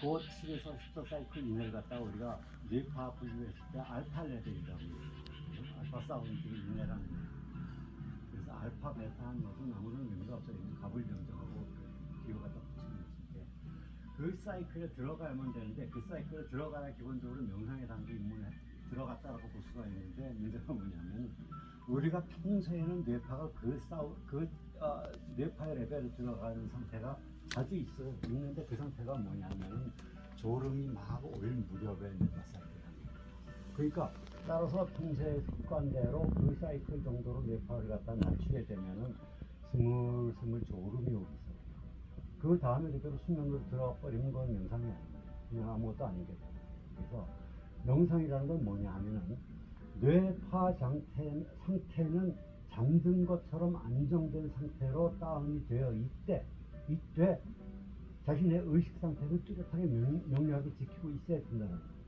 그 7에서 10초 사이클 이내를 갖다가 우리가 뇌파 분류했을 때 알파 레벨이라고. 알파 사운드 이내라는 거예요. 그래서 알파, 베타 하는 것은 아무런 의미가 없어요. 그냥 값을 변경하고 기호 갖다 붙이는 것인데 그 사이클에 들어가야만 되는데 그 사이클에 들어가야 기본적으로 명상의 단계 입문에 들어갔다라고 볼 수가 있는데 문제가 뭐냐면 우리가 평소에는 뇌파가 그 싸우 그 어, 뇌파의 레벨에 들어가는 상태가 아주 있어요. 있는데 그 상태가 뭐냐면 졸음이 막 올 무렵에 뇌파 사이클이에요. 그러니까 따라서 평소의 습관대로 그 사이클 정도로 뇌파를 갖다 낮추게 되면은 스물스물 졸음이 오기 시작해요. 그 다음에 그대로 수면으로 들어가 버리는 건 명상이 아닙니다. 그냥 아무것도 아니게 돼요. 그래서 명상이라는 건 뭐냐 하면은 뇌파 상태, 상태는 잠든 것처럼 안정된 상태로 다운이 되어 이때, 이때 자신의 의식 상태를 뚜렷하게 명, 명료하게 지키고 있어야 된다는 거예요.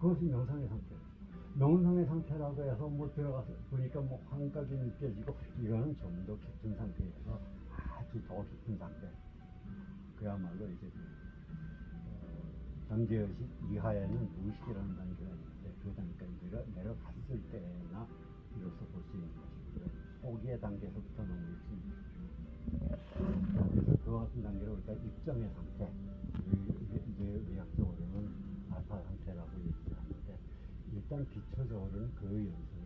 그것이 명상의 상태예요. 명상의 상태라고 해서 뭐 들어가서 보니까 뭐 환각이 느껴지고 이거는 좀 더 깊은 상태에서 아주 더 깊은 상태. 그야말로 이제 그, 어, 잠재의식 이하에는 무의식이라는 단계가 있는데 그 단계를 내려, 내려갔을 때나 이로써 것이고요. 소기의 단계에서부터 너무 일찍 그래서 그와 같은 단계를 우리가 입정의 상태, 뇌의학적으로는 알파 상태라고 얘기를 하는데 일단 기초적으로는 그 연습을